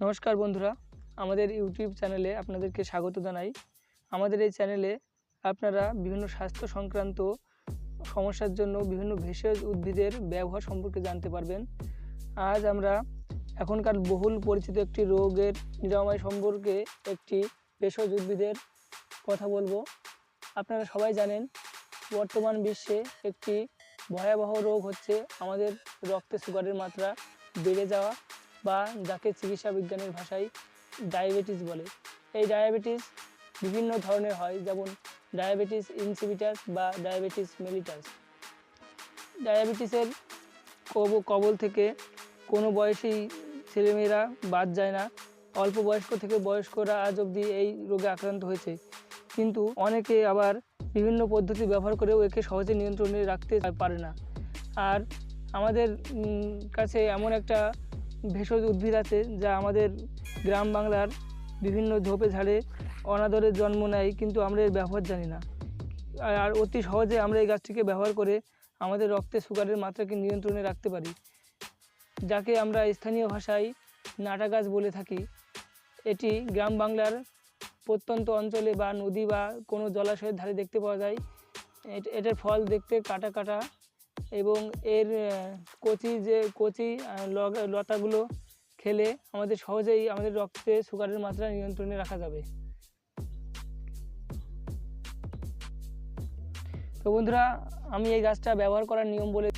নমস্কার বন্ধুরা, আমাদের ইউটিউব চ্যানেলে আপনাদেরকে স্বাগত জানাই। আমাদের এই চ্যানেলে আপনারা বিভিন্ন স্বাস্থ্য সংক্রান্ত সমস্যার জন্য বিভিন্ন ভেষজ উদ্ভিদের ব্যবহার সম্পর্কে জানতে পারবেন। আজ আমরা এখনকার বহুল পরিচিত একটি রোগের নিরাময় সম্পর্কে একটি ভেষজ উদ্ভিদের কথা বলব। আপনারা সবাই জানেন, বর্তমান বিশ্বে একটি ভয়াবহ রোগ হচ্ছে আমাদের রক্তে সুগারের মাত্রা বেড়ে যাওয়া। বা যাকে চিকিৎসা বিজ্ঞানের ভাষায় ডায়াবেটিস বলে। এই ডায়াবেটিস বিভিন্ন ধরনের হয়, যেমন ডায়াবেটিস ইনসিপিটাস বা ডায়াবেটিস মেলিটাস। ডায়াবেটিসের কব- কবল থেকে কোনো বয়সী ছেলেমেয়েরা বাদ যায় না। অল্প বয়স্ক থেকে বয়স্করা আজ অবধি এই রোগে আক্রান্ত হয়েছে। কিন্তু অনেকে আবার বিভিন্ন পদ্ধতি ব্যবহার করেও একে সহজে নিয়ন্ত্রণে রাখতে পারে না। আর আমাদের কাছে এমন একটা ভেষজ উদ্ভিদ আছে যা আমাদের গ্রাম বাংলার বিভিন্ন ঝোপে ঝাড়ে অনাদরে জন্ম নেয়, কিন্তু আমরা এর ব্যবহার জানি না। আর- অতি সহজে আমরা এই গাছটিকে ব্যবহার করে আমাদের রক্তে সুগারের মাত্রাকে নিয়ন্ত্রণে রাখতে পারি, যাকে আমরা স্থানীয় ভাষায় নাটা গাছ বলে থাকি। এটি গ্রাম বাংলার প্রত্যন্ত অঞ্চলে বা নদী বা কোনো জলাশয়ের ধারে দেখতে পাওয়া যায়। এট- এটার ফল দেখতে কাটা কাটা এবং এর কচি যে কচি লতাগুলো খেলে আমাদের সহজেই আমাদের রক্তে সুগারের মাত্রা নিয়ন্ত্রণে রাখা যাবে। তো বন্ধুরা, আমি এই গাছটা ব্যবহার করার নিয়ম বলে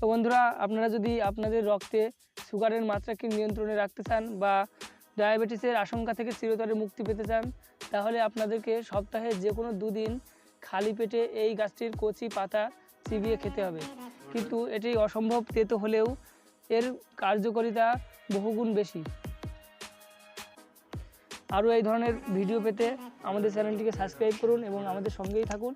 তো বন্ধুরা, আপনারা যদি আপনাদের রক্তে সুগারের মাত্রাকে নিয়ন্ত্রণে রাখতে চান বা ডায়াবেটিসের আশঙ্কা থেকে চিরতরে মুক্তি পেতে চান, তাহলে আপনাদেরকে সপ্তাহে যে কোনো দুদিন খালি পেটে এই গাছটির কচি পাতা চিবিয়ে খেতে হবে। কিন্তু এটি অসম্ভব তেতো হলেও এর কার্যকারিতা বহুগুণ বেশি। আরও এই ধরনের ভিডিও পেতে আমাদের চ্যানেলটিকে সাবস্ক্রাইব করুন এবং আমাদের সঙ্গেই থাকুন।